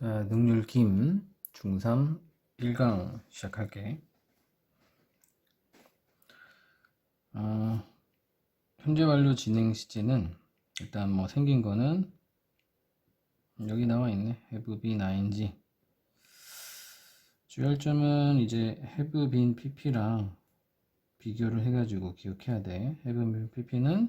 자, 능률 김 중3 1강 시작할게. 어, 현재 완료 진행 시제는 일단 뭐 생긴 거는 여기 나와 있네. have been ing. 주열점은 이제 have been pp랑 비교를 해가지고 기억해야 돼. have been pp는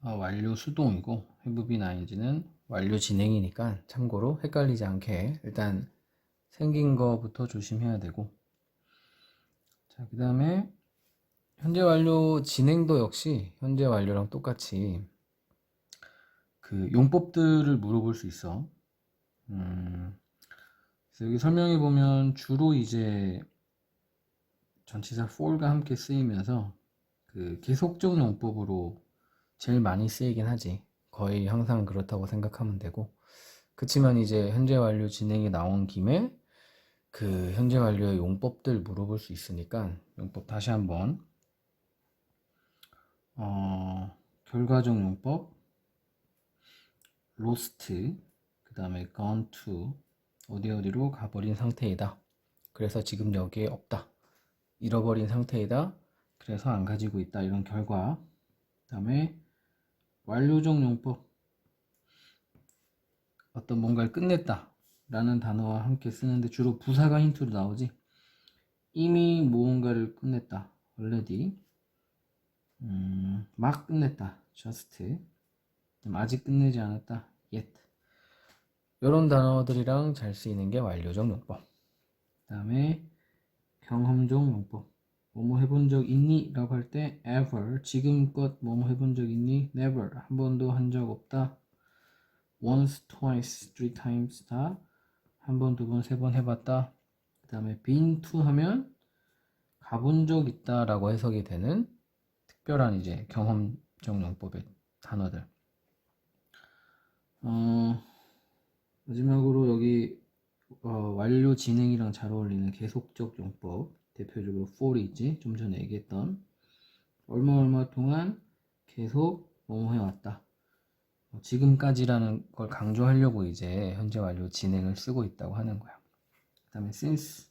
어, 완료 수동이고 have been ing는 완료 진행이니까 참고로 헷갈리지 않게 일단 생긴 거부터 조심해야 되고 자 그 다음에 현재 완료 진행도 역시 현재 완료랑 똑같이 그 용법들을 물어볼 수 있어 음, 그래서 여기 설명해 보면 주로 이제 전치사 for가 함께 쓰이면서 그 계속적 용법으로 제일 많이 쓰이긴 하지. 거의 항상 그렇다고 생각하면 되고. 그치만 이제 현재 완료 진행이 나온 김에 그 현재 완료의 용법들 물어볼 수 있으니까 용법 다시 한번 어, 결과적 용법 lost 그 다음에 gone to 어디 어디로 가버린 상태이다. 그래서 지금 여기에 없다. 잃어버린 상태이다. 그래서 안 가지고 있다. 이런 결과. 그 다음에 완료적 용법. 어떤 뭔가를 끝냈다. 라는 단어와 함께 쓰는데 주로 부사가 힌트로 나오지. 이미 무언가를 끝냈다. already. 음, 막 끝냈다. just. 아직 끝내지 않았다. yet. 이런 단어들이랑 잘 쓰이는 게 완료적 용법. 그 다음에 경험적 용법. 뭐뭐 해본 적 있니? 라고 할 때 ever 지금껏 뭐뭐 해본 적 있니? never 한 번도 한 적 없다. once, twice, three times 다 한 번, 두 번, 세 번 해봤다. 그 다음에 been to 하면 가본 적 있다 라고 해석이 되는 특별한 이제 경험적 용법의 단어들. 어, 마지막으로 여기 어, 완료 진행이랑 잘 어울리는 계속적 용법 대표적으로 for이 있지 좀 전에 얘기했던. 얼마 얼마 동안 계속 뭐뭐 해왔다. 어, 지금까지라는 걸 강조하려고 이제 현재 완료 진행을 쓰고 있다고 하는 거야. 그 다음에 since.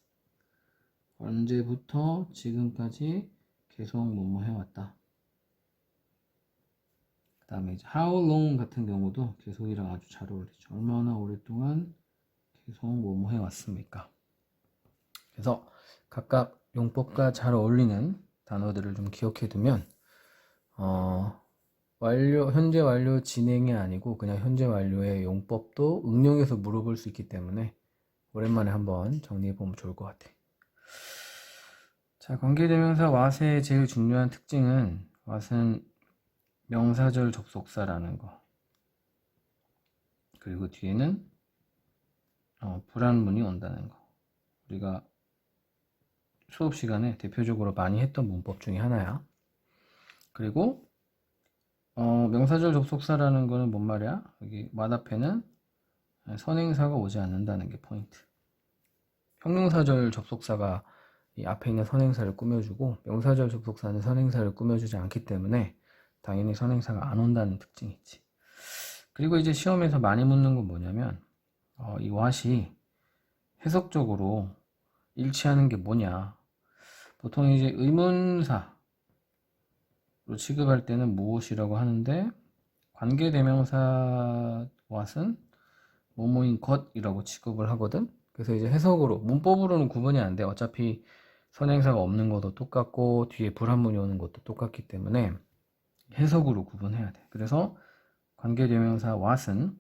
언제부터 지금까지 계속 뭐뭐 해왔다. 그 다음에 이제 how long 같은 경우도 계속이랑 아주 잘 어울리죠. 얼마나 오랫동안 계속 뭐뭐 해왔습니까? 그래서 각각 용법과 잘 어울리는 단어들을 좀 기억해 두면 어, 완료 현재 완료 진행이 아니고 그냥 현재 완료의 용법도 응용해서 물어볼 수 있기 때문에 오랜만에 한번 정리해 보면 좋을 것 같아. 자, 관계대명사 what의 제일 중요한 특징은 what은 명사절 접속사라는 거. 그리고 뒤에는 어, 불안문이 온다는 거. 우리가 수업 시간에 대표적으로 많이 했던 문법 중에 하나야. 그리고 어, 명사절 접속사라는 거는 뭔 말이야? 여기 맛 앞에는 선행사가 오지 않는다는 게 포인트. 형용사절 접속사가 이 앞에 있는 선행사를 꾸며주고 명사절 접속사는 선행사를 꾸며주지 않기 때문에 당연히 선행사가 안 온다는 특징이 있지. 그리고 이제 시험에서 많이 묻는 건 뭐냐면 어, 이 what이 해석적으로 일치하는 게 뭐냐 보통 이제 의문사로 취급할 때는 무엇이라고 하는데 관계대명사 what은 뭐뭐인 것이라고 취급을 하거든. 그래서 이제 해석으로 문법으로는 구분이 안 돼. 어차피 선행사가 없는 것도 똑같고 뒤에 불한문이 오는 것도 똑같기 때문에 해석으로 구분해야 돼. 그래서 관계대명사 what은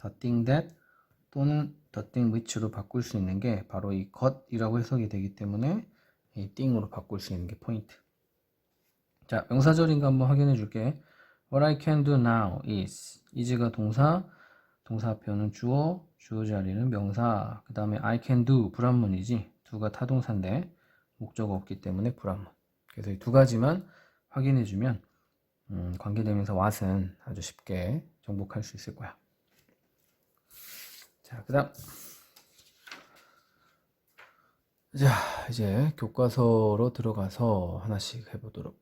the thing that 또는 the thing which로 바꿀 수 있는 게 바로 이 것이라고 해석이 되기 때문에 이 thing으로 바꿀 수 있는 게 포인트. 자, 명사절인 거 한번 확인해 줄게. What I can do now is is가 동사, 동사 앞에는 주어, 주어 자리는 명사. 그 다음에 I can do 불합문이지. 두가 타동사인데 목적어 없기 때문에 불합문. 그래서 이 두 가지만 확인해 주면 음, 관계대명사 what은 아주 쉽게 정복할 수 있을 거야. 자, 그 다음. 자, 이제 교과서로 들어가서 하나씩 해보도록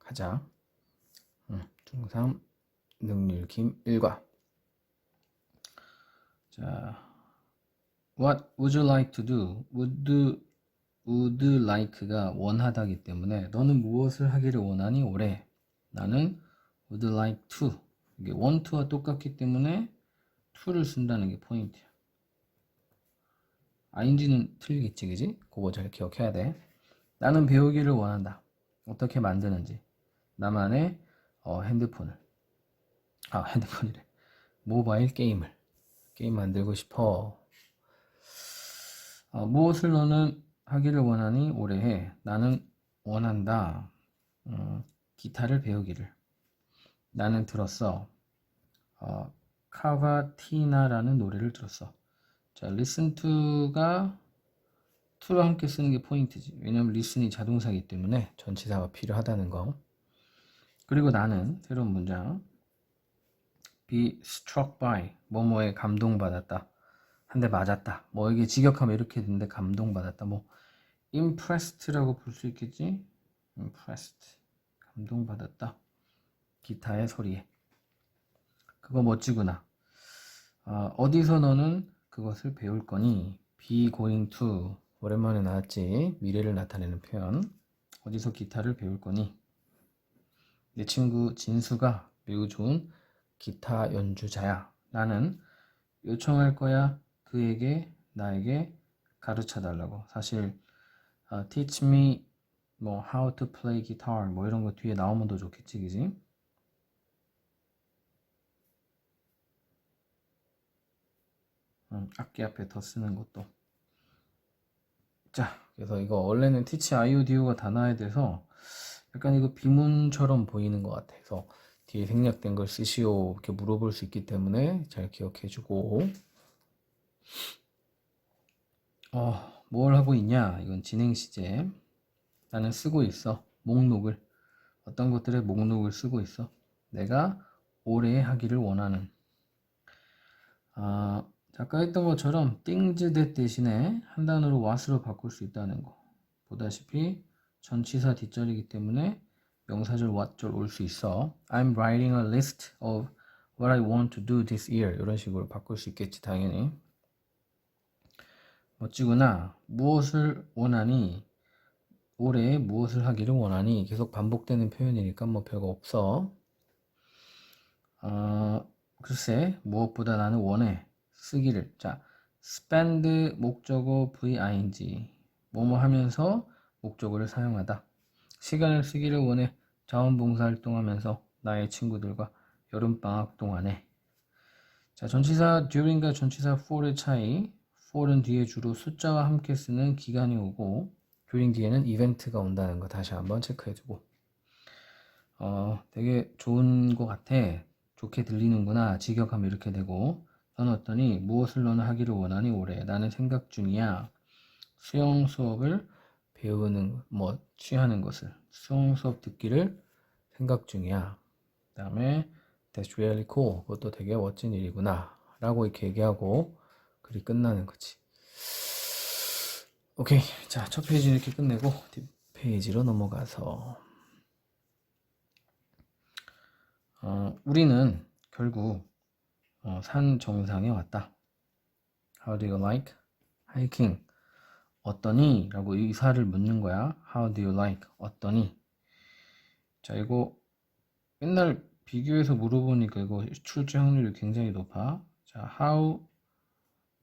하자. 음, 중3 능률 김 1과. 자, What would you like to do? Would, would like가 원하다기 때문에 너는 무엇을 하기를 원하니? 올해. 나는 would like to. 이게 want to와 똑같기 때문에 to를 쓴다는 게 포인트야. Ing는 틀리겠지, 그지? 그거 잘 기억해야 돼. 나는 배우기를 원한다. 어떻게 만드는지. 나만의 어, 핸드폰을. 아, 핸드폰이래. 모바일 게임을. 게임 만들고 싶어. 어, 무엇을 너는 하기를 원하니? 올해 해. 나는 원한다. 음, 기타를 배우기를. 나는 들었어. 어, 카바티나라는 노래를 들었어. 자, listen to가 to와 함께 쓰는 게 포인트지. 왜냐면 listen이 자동사이기 때문에 전치사가 필요하다는 거. 그리고 나는 새로운 문장. be struck by 뭐뭐에 감동받았다. 한 대 맞았다. 뭐 이게 직역하면 이렇게 되는데 감동받았다. 뭐 impressed라고 볼 수 있겠지? impressed. 감동받았다. 기타의 소리에. 그거 멋지구나. 아, 어디서 너는 그것을 배울 거니? be going to. 오랜만에 나왔지. 미래를 나타내는 표현. 어디서 기타를 배울 거니? 내 친구 진수가 매우 좋은 기타 연주자야. 나는 요청할 거야. 그에게 나에게 가르쳐 달라고. 사실 어, teach me 뭐 how to play guitar 뭐 이런 거 뒤에 나오면 더 좋겠지, 그지? 음, 악기 앞에 더 쓰는 것도. 자, 그래서 이거 원래는 teach iudio가 단어에 대해서 약간 이거 비문처럼 보이는 것 같아 서 뒤에 생략된 걸 쓰시오. 이렇게 물어볼 수 있기 때문에 잘 기억해 주고. 어, 뭘 하고 있냐? 이건 진행 시제. 나는 쓰고 있어. 목록을. 어떤 것들의 목록을 쓰고 있어? 내가 올해 하기를 원하는. 아, 아까 했던 것처럼 things that 대신에 한 단어로 what으로 바꿀 수 있다는 거 보다시피 전치사 뒷절이기 때문에 명사절 what절 올 수 있어. I'm writing a list of what I want to do this year. 이런 식으로 바꿀 수 있겠지, 당연히. 멋지구나. 무엇을 원하니? 올해 무엇을 하기를 원하니? 계속 반복되는 표현이니까 뭐 별거 없어. 어, 글쎄, 무엇보다 나는 원해. 쓰기를. 자, spend 목적어 ving. 뭐뭐 하면서 목적어를 사용하다. 시간을 쓰기를 원해 자원봉사 활동하면서 나의 친구들과 여름방학 동안에 자 전치사 during과 전치사 for의 차이 for은 뒤에 주로 숫자와 함께 쓰는 기간이 오고 during 뒤에는 이벤트가 온다는 거 다시 한번 체크해주고 어 되게 좋은 것 같아 좋게 들리는구나 직역하면 이렇게 되고 넌 어떠니 무엇을 너는 하기를 원하니 올해 나는 생각 중이야 수영 수업을 배우는 뭐 취하는 것을 수능 수업 듣기를 생각 중이야. 그 다음에 That's really cool. 그것도 되게 멋진 일이구나. 라고 이렇게 얘기하고 글이 끝나는 거지. 오케이. 자, 첫 페이지 이렇게 끝내고 뒷 페이지로 넘어가서 어, 우리는 결국 어, 산 정상에 왔다. How do you like hiking? 어떠니? 라고 의사를 묻는 거야. How do you like? 어떠니? 자, 이거 맨날 비교해서 물어보니까 이거 출제 확률이 굉장히 높아. 자, how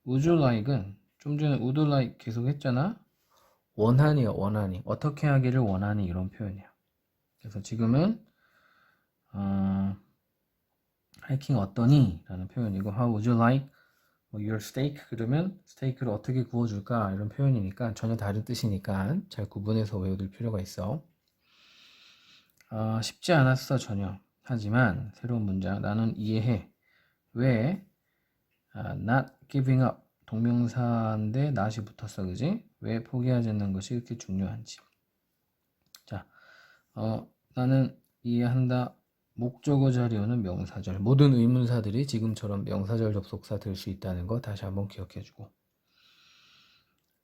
would you like은 좀 전에 would you like 계속 했잖아. 원하니요, 원하니. 어떻게 하기를 원하니 이런 표현이야. 그래서 지금은 어, 하이킹 어떠니? 라는 표현이고 how would you like 뭐 your steak 그러면 스테이크를 어떻게 구워줄까 이런 표현이니까 전혀 다른 뜻이니까 잘 구분해서 외워둘 필요가 있어. 어, 쉽지 않았어 전혀. 하지만 새로운 문장 나는 이해해. 왜 아, not giving up 동명사인데 not이 붙었어 그지? 왜 포기하지 않는 것이 이렇게 중요한지. 자, 어, 나는 이해한다. 목적어 자리어는 명사절. 모든 의문사들이 지금처럼 명사절 접속사 될 수 있다는 거 다시 한번 기억해주고.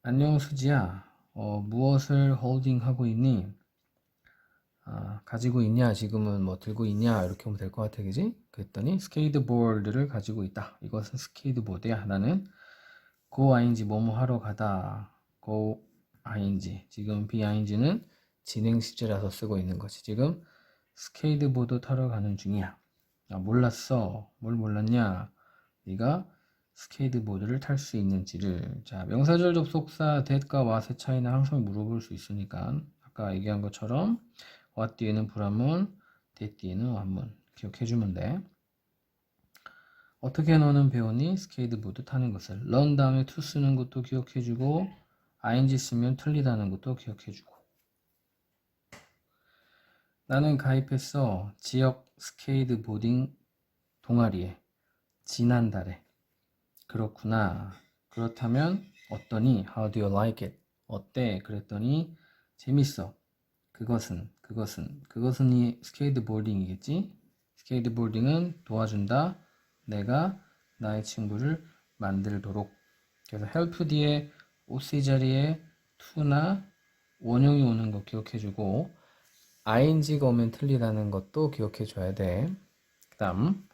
안녕 수지야. 어, 무엇을 홀딩 하고 있니? 아, 가지고 있냐? 지금은 뭐 들고 있냐? 이렇게 하면 될 것 같아, 그지? 그랬더니 스케이트보드를 가지고 있다. 이것은 스케이트보드야. 나는 go ing 뭐뭐 하러 가다. go ing. 지금 bing는 진행 시제라서 쓰고 있는 거지. 지금 스케이트보드 타러 가는 중이야. 아, 몰랐어. 뭘 몰랐냐? 네가 스케이트보드를 탈 수 있는지를. 자, 명사절 접속사 that과 what의 차이는 항상 물어볼 수 있으니까 아까 얘기한 것처럼 what 뒤에는 불합문, that 뒤에는 완문. 기억해주면 돼. 어떻게 너는 배우니? 스케이트보드 타는 것을. learn 다음에 to 쓰는 것도 기억해주고 ing 쓰면 틀리다는 것도 기억해주고 나는 가입했어. 지역 스케이트보딩 동아리에. 지난달에. 그렇구나. 그렇다면 어떠니? How do you like it? 어때? 그랬더니 재밌어. 그것은 그것은 그것은 이 스케이트 보딩이겠지? 스케이트 보딩은 도와준다. 내가 나의 친구를 만들도록. 그래서 help 뒤에 OC 자리에 to나 원형이 오는 거 기억해주고 ing가 오면 틀리다는 것도 기억해 줘야 돼. 그 다음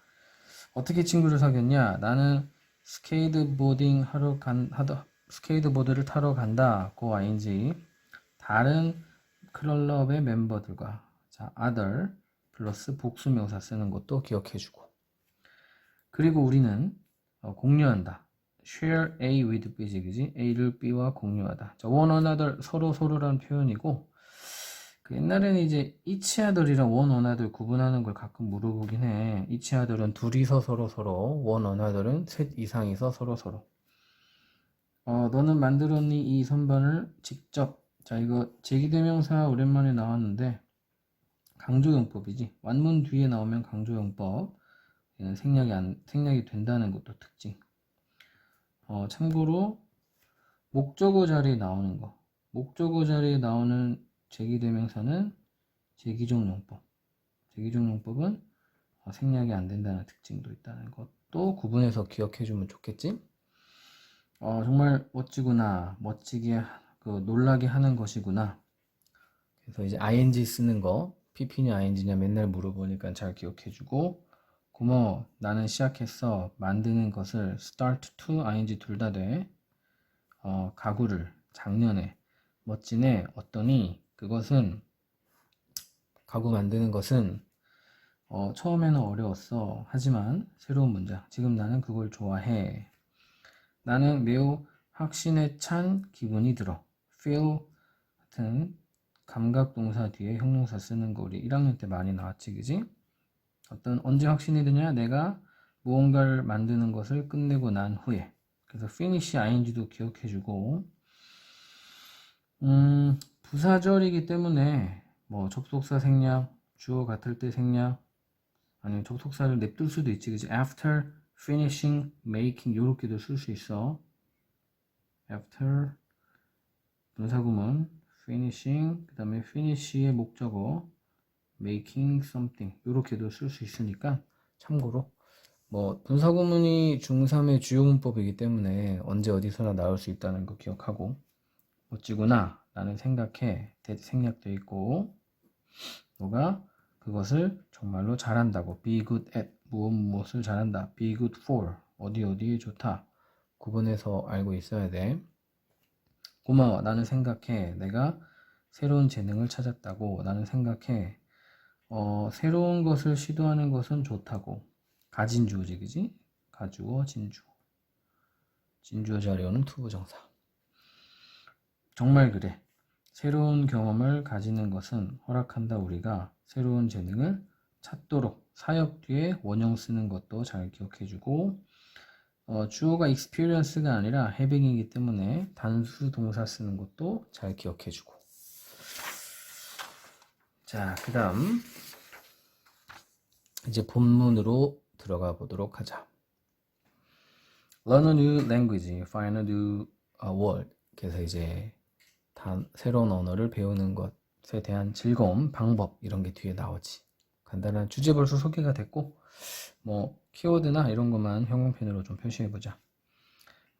어떻게 친구를 사귀었냐? 나는 스케이트보딩 하러 간 하다 스케이트보드를 타러 간다. 고 ing 다른 클럽의 멤버들과 자 other 플러스 복수명사 쓰는 것도 기억해 주고 그리고 우리는 어, 공유한다. share A with B지 그지? A를 B와 공유하다. 자, one another 서로 서로라는 표현이고 그 옛날에는 이제 one another 구분하는 걸 가끔 물어보긴 해. other은 둘이서 서로 서로, another은 셋 이상이서 서로 서로. 어, 너는 만들었니 이 선반을 직접. 자, 이거 제기대명사 오랜만에 나왔는데 강조용법이지. 완문 뒤에 나오면 강조용법. 얘는 생략이 안 생략이 된다는 것도 특징. 어, 참고로 목적어 자리에 나오는 거. 목적어 자리에 나오는 제기대명사는 제기종 용법. 제기종 용법은 어, 생략이 안 된다는 특징도 있다는 것도 구분해서 기억해 주면 좋겠지? 어, 정말 멋지구나. 멋지게, 그, 놀라게 하는 것이구나. 그래서 이제 ing 쓰는 거, pp냐 ing냐 맨날 물어보니까 잘 기억해 주고, 고마워. 나는 시작했어. 만드는 것을 start to ing 둘 다 돼. 어, 가구를 작년에 멋지네. 어떠니? 그것은 가구 만드는 것은 어, 처음에는 어려웠어. 하지만 새로운 문장. 지금 나는 그걸 좋아해. 나는 매우 확신에 찬 기분이 들어. feel 같은 감각 동사 뒤에 형용사 쓰는 거 우리 1학년 때 많이 나왔지, 그지? 어떤 언제 확신이 드냐? 내가 무언가를 만드는 것을 끝내고 난 후에. 그래서 finish ing도 기억해주고, 음, 부사절이기 때문에 뭐 접속사 생략, 주어 같을 때 생략, 아니면 접속사를 냅둘 수도 있지, 그지? after finishing, making 요렇게도 쓸 수 있어. after 분사구문 finishing, 그 다음에 finish의 목적어 making something 요렇게도 쓸 수 있으니까 참고로 뭐 분사구문이 중3의 주요 문법이기 때문에 언제 어디서나 나올 수 있다는 거 기억하고 멋지구나 라는 생각해. that 생략돼 있고 너가 그것을 정말로 잘한다고. be good at 무엇 무엇을 잘한다. be good for. 어디 어디에 좋다. 구분해서 알고 있어야 돼. 고마워. 나는 생각해. 내가 새로운 재능을 찾았다고 나는 생각해. 어, 새로운 것을 시도하는 것은 좋다고. 가진 주어지 그지? 가주어 진주어. 진주어 자리어는 투부정사. 정말 그래 새로운 경험을 가지는 것은 허락한다 우리가 새로운 재능을 찾도록 사역 뒤에 원형 쓰는 것도 잘 기억해주고 어, 주어가 experience가 아니라 having이기 때문에 단수 동사 쓰는 것도 잘 기억해주고. 자 그 다음 이제 본문으로 들어가 보도록 하자. Learn a new language, find a new uh, word. 그래서 이제 단, 새로운 언어를 배우는 것에 대한 즐거움, 방법 이런 게 뒤에 나오지. 간단한 주제 벌써 소개가 됐고 뭐 키워드나 이런 것만 형광펜으로 좀 표시해 보자.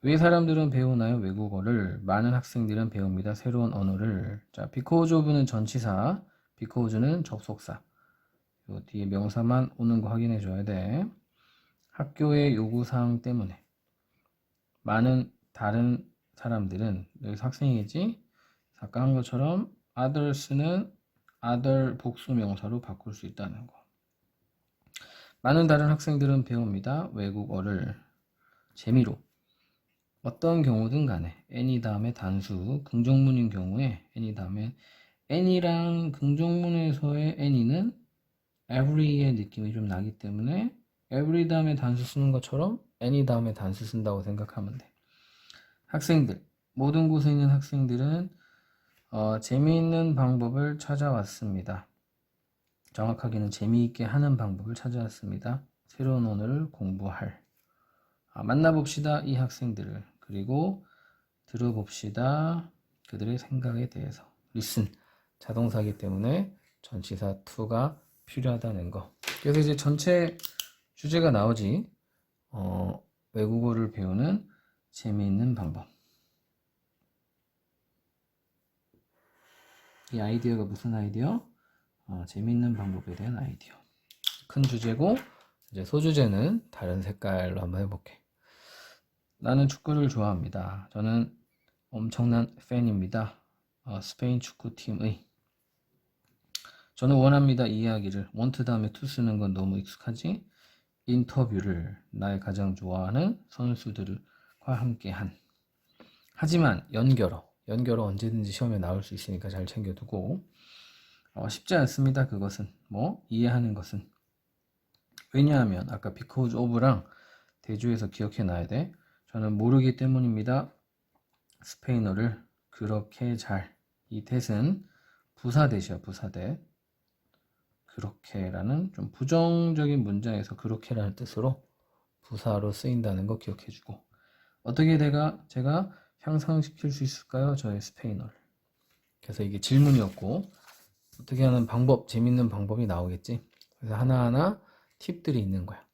왜 사람들은 배우나요? 외국어를 많은 학생들은 배웁니다. 새로운 언어를. 자, because of는 전치사, because는 접속사. 요 뒤에 명사만 오는 거 확인해 줘야 돼. 학교의 요구사항 때문에 많은 다른 사람들은 여기서 학생이지 아까 한 것처럼 others는 other 복수 명사로 바꿀 수 있다는 거. 많은 다른 학생들은 배웁니다. 외국어를 재미로 어떤 경우든 간에 any 다음에 단수 긍정문인 경우에 any 다음에 any랑 긍정문에서의 any는 every의 느낌이 좀 나기 때문에 every 다음에 단수 쓰는 것처럼 any 다음에 단수 쓴다고 생각하면 돼. 학생들 모든 곳에 있는 학생들은 어, 재미있는 방법을 찾아왔습니다. 정확하게는 재미있게 하는 방법을 찾아왔습니다. 새로운 언어를 공부할. 아, 만나봅시다 이 학생들을 그리고 들어봅시다 그들의 생각에 대해서. listen 자동사기 때문에 전치사 to가 필요하다는 거. 그래서 이제 전체 주제가 나오지. 어, 외국어를 배우는 재미있는 방법. 이 아이디어가 무슨 아이디어? 어, 재미있는 방법에 대한 아이디어. 큰 주제고 이제 소주제는 다른 색깔로 한번 해볼게. 나는 축구를 좋아합니다. 저는 엄청난 팬입니다. 어, 스페인 축구팀의 저는 원합니다 이 이야기를 원트 다음에 투 쓰는 건 너무 익숙하지 인터뷰를 나의 가장 좋아하는 선수들과 함께한 하지만 연결어 연결어 언제든지 시험에 나올 수 있으니까 잘 챙겨두고 어, 쉽지 않습니다 그것은. 뭐 이해하는 것은. 왜냐하면 아까 because of랑 대조해서 기억해 놔야 돼. 저는 모르기 때문입니다. 스페인어를 그렇게 잘. 이 대은 부사대시야 부사대. 그렇게라는 좀 부정적인 문장에서 그렇게라는 뜻으로 부사로 쓰인다는 거 기억해주고. 어떻게 내가 제가 향상시킬 수 있을까요? 저의 스페인어를 그래서 이게 질문이었고 어떻게 하는 방법 재밌는 방법이 나오겠지 그래서 하나하나 팁들이 있는 거야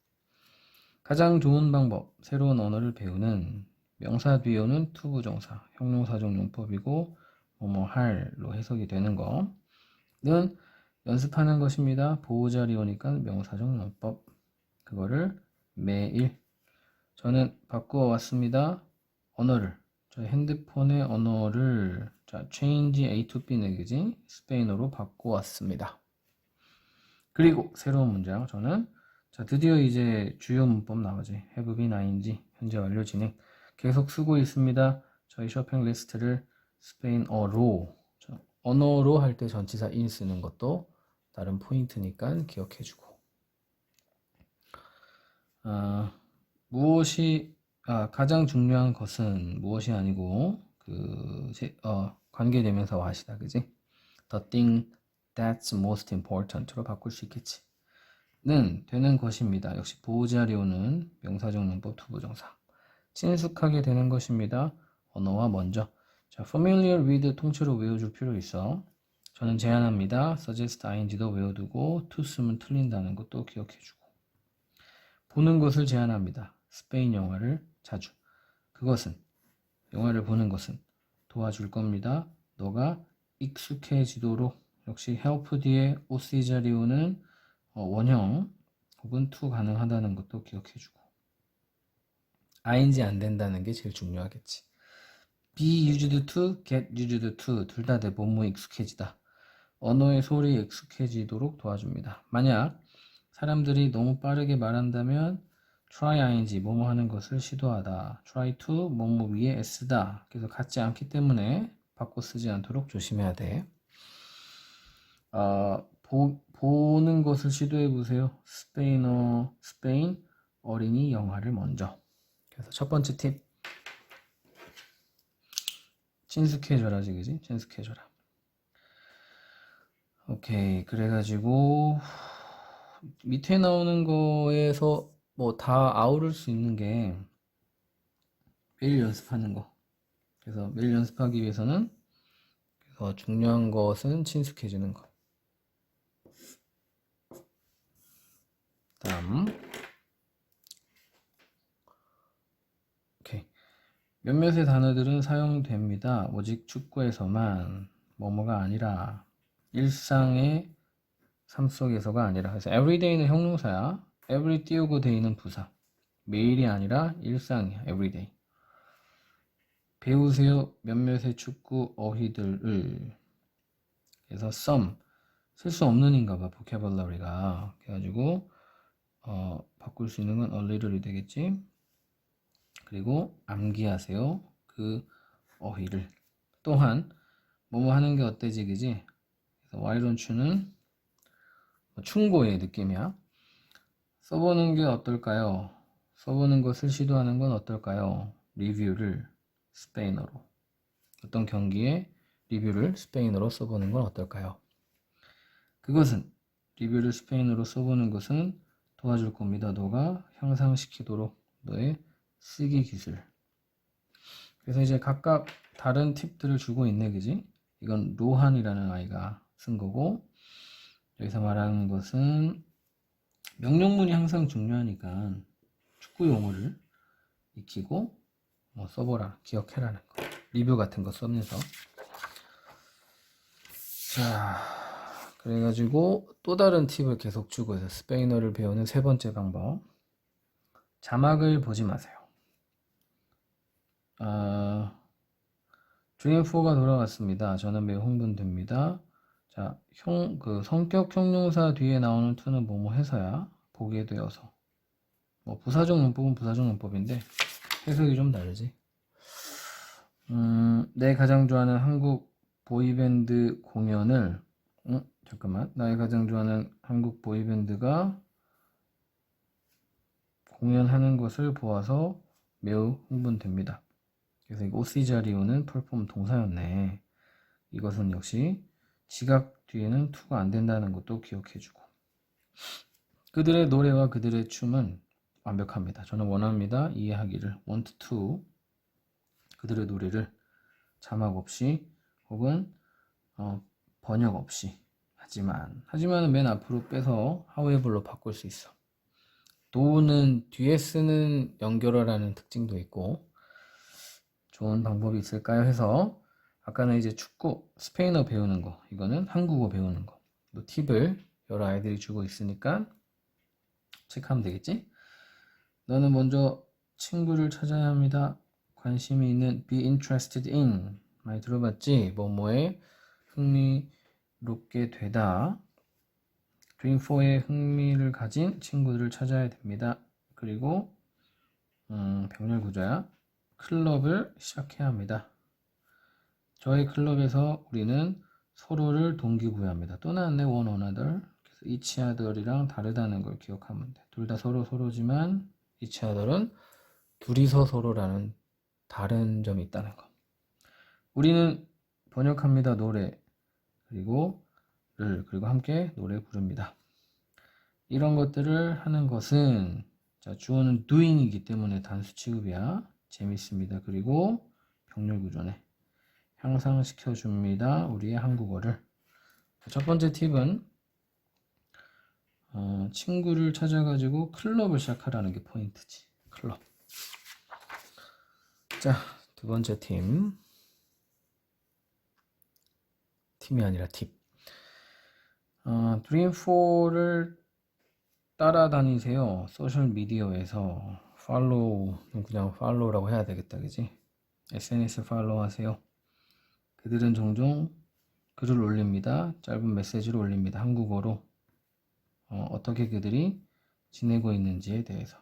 가장 좋은 방법 새로운 언어를 배우는 명사 뒤에 오는 투부정사 형용사적 용법이고 뭐뭐 할로 해석이 되는 거는 연습하는 것입니다. 보호자리 오니까 명사적 용법. 그거를 매일 저는 바꾸어 왔습니다. 언어를 저 핸드폰의 언어를 자 change A to B네 그지? 스페인어로 바꾸어 왔습니다. 그리고 새로운 문장 저는 자 드디어 이제 주요 문법 나오지. Have been ing 현재 완료 진행. 계속 쓰고 있습니다. 저희 쇼핑 리스트를 스페인어로. 언어로 할 때 전치사 in 쓰는 것도 다른 포인트니까 기억해주고. 아, 무엇이 아, 가장 중요한 것은 무엇이 아니고 그 어, 관계되면서 와시다 그지? The thing that's most important로 바꿀 수 있겠지. 는 되는 것입니다. 역시 보호자리오는 명사적 문법 투부정사. 친숙하게 되는 것입니다. 언어와 먼저. 자, familiar with 통째로 외워줄 필요 있어. 저는 제안합니다. suggest ing도 외워두고 to 쓰면 틀린다는 것도 기억해주고. 보는 것을 제안합니다. 스페인 영화를 자주. 그것은 영화를 보는 것은 도와줄 겁니다. 너가 익숙해지도록 역시 help 뒤에 오시 자리오는 어, 원형 혹은 to 가능하다는 것도 기억해주고. ing 안 된다는 게 제일 중요하겠지. be used to, get used to 둘 다 내 몸무 익숙해지다. 언어의 소리에 익숙해지도록 도와줍니다. 만약 사람들이 너무 빠르게 말한다면 try ing 뭐뭐 하는 것을 시도하다. try to 뭐뭐 위에 s다. 그래서 같지 않기 때문에 바꿔 쓰지 않도록 조심해야 돼. 어, 보, 보는 것을 시도해 보세요. 스페인어, 스페인 어린이 영화를 먼저. 그래서 첫 번째 팁. 친숙해져라, 지 그지? 친숙해져라. 오케이. 그래가지고, 밑에 나오는 거에서 뭐 다 아우를 수 있는 게 매일 연습하는 거. 그래서 매일 연습하기 위해서는 그래서 중요한 것은 친숙해지는 거. 다음. 오케이. 몇몇의 단어들은 사용됩니다. 오직 축구에서만 뭐뭐가 아니라 일상의 삶 속에서가 아니라 그래서 everyday는 형용사야. Every 띄우고 day는 부사. 매일이 아니라 일상이야. everyday. 배우세요. 몇몇의 축구 어휘들을. 그래서 some 쓸 수 없는 인가 봐. vocabulary가. 그래가지고 어, 바꿀 수 있는 건 a little이 되겠지. 그리고 암기하세요. 그 어휘를. 또한 뭐뭐 하는 게 어때지 그지? 그래서 why don't you는 뭐 충고의 느낌이야. 써보는 게 어떨까요? 써보는 것을 시도하는 건 어떨까요? 리뷰를 스페인어로 어떤 경기의 리뷰를 스페인어로 써보는 건 어떨까요? 그것은 리뷰를 스페인어로 써보는 것은 도와줄 겁니다. 너가 향상시키도록 너의 쓰기 기술. 그래서 이제 각각 다른 팁들을 주고 있네, 그지? 이건 로한이라는 아이가 쓴 거고, 여기서 말하는 것은 명령문이 항상 중요하니까 축구 용어를 익히고 뭐 써보라, 기억해라는 거. 리뷰 같은 거 쓰면서. 자, 그래가지고 또 다른 팁을 계속 주고 있어요. 스페인어를 배우는 세 번째 방법. 자막을 보지 마세요. 아, 드림4가 돌아왔습니다. 저는 매우 흥분됩니다. 자, 형, 그 성격 형용사 뒤에 나오는 to는 뭐뭐 해서야 보게 되어서. 뭐 부사적 문법은 부사적 문법인데 해석이 좀 다르지. 음, 내 가장 좋아하는 한국 보이밴드 공연을, 음, 잠깐만. 나의 가장 좋아하는 한국 보이밴드가 공연하는 것을 보아서 매우 흥분됩니다. 그래서 이 오시자리오는 펄폼 동사였네. 이것은 역시 지각 뒤에는 투가 안 된다는 것도 기억해주고. 그들의 노래와 그들의 춤은 완벽합니다. 저는 원합니다. 이해하기를 want to 그들의 노래를 자막 없이 혹은 어, 번역 없이 하지만 하지만은 맨 앞으로 빼서 however로 바꿀 수 있어. 도는 뒤에 쓰는 연결어라는 특징도 있고 좋은 방법이 있을까요? 해서 아까는 이제 축구 스페인어 배우는 거 이거는 한국어 배우는 거 또 팁을 여러 아이들이 주고 있으니까 체크하면 되겠지? 너는 먼저 친구를 찾아야 합니다. 관심이 있는 be interested in 많이 들어봤지? 뭐뭐에 흥미롭게 되다. 드림4에 흥미를 가진 친구들을 찾아야 됩니다. 그리고 음, 병렬 구조야. 클럽을 시작해야 합니다. 저희 클럽에서 우리는 서로를 동기부여합니다. 또 나왔네, one another. 그래서 each other이랑 다르다는 걸 기억하면 돼. 둘 다 서로 서로지만 each other은 둘이서 서로라는 다른 점이 있다는 거. 우리는 번역합니다. 노래. 그리고 를 그리고 함께 노래 부릅니다. 이런 것들을 하는 것은 자, 주어는 doing이기 때문에 단수 취급이야. 재밌습니다. 그리고 병렬 구조네. 향상시켜 줍니다. 우리의 한국어를. 첫 번째 팁은 어, 친구를 찾아가지고 클럽을 시작하라는 게 포인트지. 클럽. 자, 두 번째 팀. 팀이 아니라 팁. 어, 드림4를 따라다니세요. 소셜 미디어에서 팔로우는 그냥 팔로우라고 해야 되겠다, 그지? SNS 팔로우 하세요. 그들은 종종 글을 올립니다. 짧은 메시지를 올립니다. 한국어로 어, 떻게 그들이 지내고 있는지에 대해서.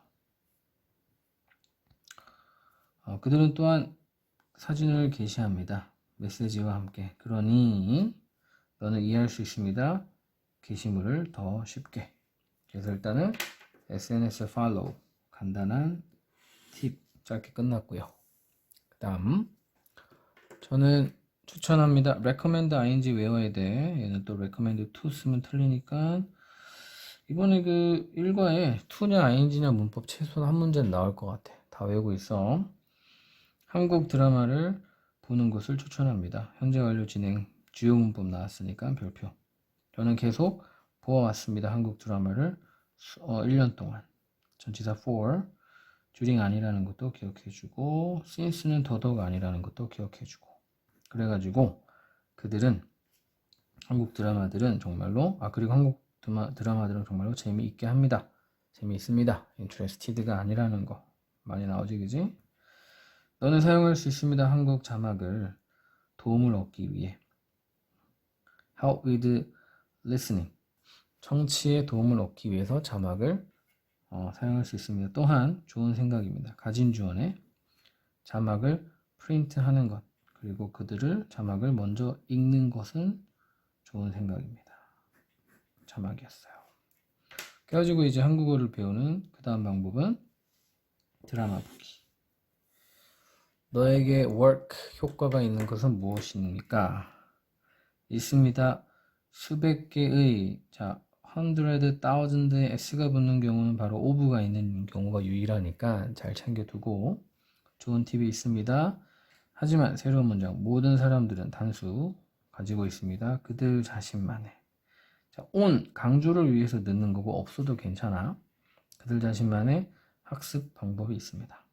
어, 그들은 또한 사진을 게시합니다. 메시지와 함께. 그러니 너는 이해할 수 있습니다. 게시물을 더 쉽게. 그래서 일단은 SNS 팔로우 간단한 팁 짧게 끝났고요. 그 다음 저는 추천합니다. recommend ing 외워야 돼. 얘는 또 recommend to 쓰면 틀리니까 이번에 그 1과에 to냐 ing냐 문법 최소한 한 문제는 나올 것 같아. 다 외우고 있어. 한국 드라마를 보는 것을 추천합니다. 현재 완료 진행 주요 문법 나왔으니까 별표. 저는 계속 보아왔습니다. 한국 드라마를 어, 1년 동안. 전치사 for during 아니라는 것도 기억해주고 since는 더더욱 아니라는 것도 기억해주고 그래가지고 그들은 한국 드라마들은 정말로 아 그리고 한국 드마, 드라마들은 정말로 재미있게 합니다. 재미있습니다. 인트레스티드가 아니라는 거 많이 나오지 그지? 너는 사용할 수 있습니다. 한국 자막을 도움을 얻기 위해 help with listening 청취에 도움을 얻기 위해서 자막을 어, 사용할 수 있습니다. 또한 좋은 생각입니다. 가진 주어에 자막을 프린트하는 것 그리고 그들을 자막을 먼저 읽는 것은 좋은 생각입니다. 자막이었어요. 그래가지고 이제 한국어를 배우는 그 다음 방법은 드라마 보기. 너에게 work 효과가 있는 것은 무엇입니까? 있습니다. 수백 개의 자 hundred, thousand의 s가 붙는 경우는 바로 of가 있는 경우가 유일하니까 잘 챙겨두고 좋은 팁이 있습니다. 하지만 새로운 문장 모든 사람들은 단수 가지고 있습니다. 그들 자신만의 자, on 강조를 위해서 넣는 거고 없어도 괜찮아. 그들 자신만의 학습 방법이 있습니다.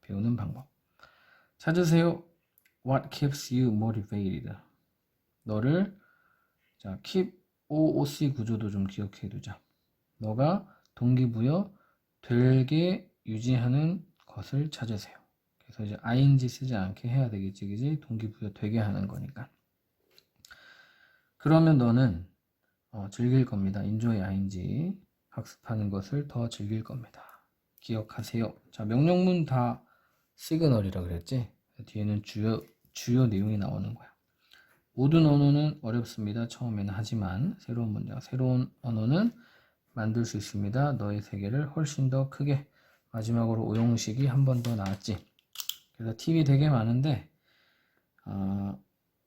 배우는 방법. 찾으세요. What keeps you motivated? 너를 자, keep OOC 구조도 좀 기억해 두자. 너가 동기부여 되게 유지하는 것을 찾으세요. 그래서 이제 ing 쓰지 않게 해야 되겠지, 그지? 동기부여 되게 하는 거니까. 그러면 너는 어, 즐길 겁니다. enjoy ing 학습하는 것을 더 즐길 겁니다. 기억하세요. 자, 명령문 다 시그널이라 그랬지? 뒤에는 주요 주요 내용이 나오는 거야. 모든 언어는 어렵습니다. 처음에는 하지만 새로운 문장, 새로운 언어는 만들 수 있습니다. 너의 세계를 훨씬 더 크게 마지막으로 오용식이 한 번 더 나왔지. 그래서 팁이 되게 많은데 어,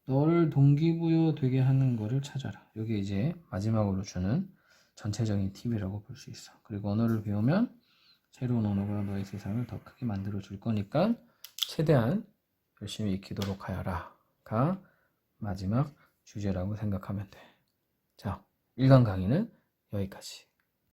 너를 동기부여 되게 하는 거를 찾아라. 이게 이제 마지막으로 주는 전체적인 팁이라고 볼 수 있어. 그리고 언어를 배우면 새로운 언어가 너의 세상을 더 크게 만들어 줄 거니까 최대한 열심히 익히도록 하여라가 마지막 주제라고 생각하면 돼. 자, 일간 강의는 여기까지.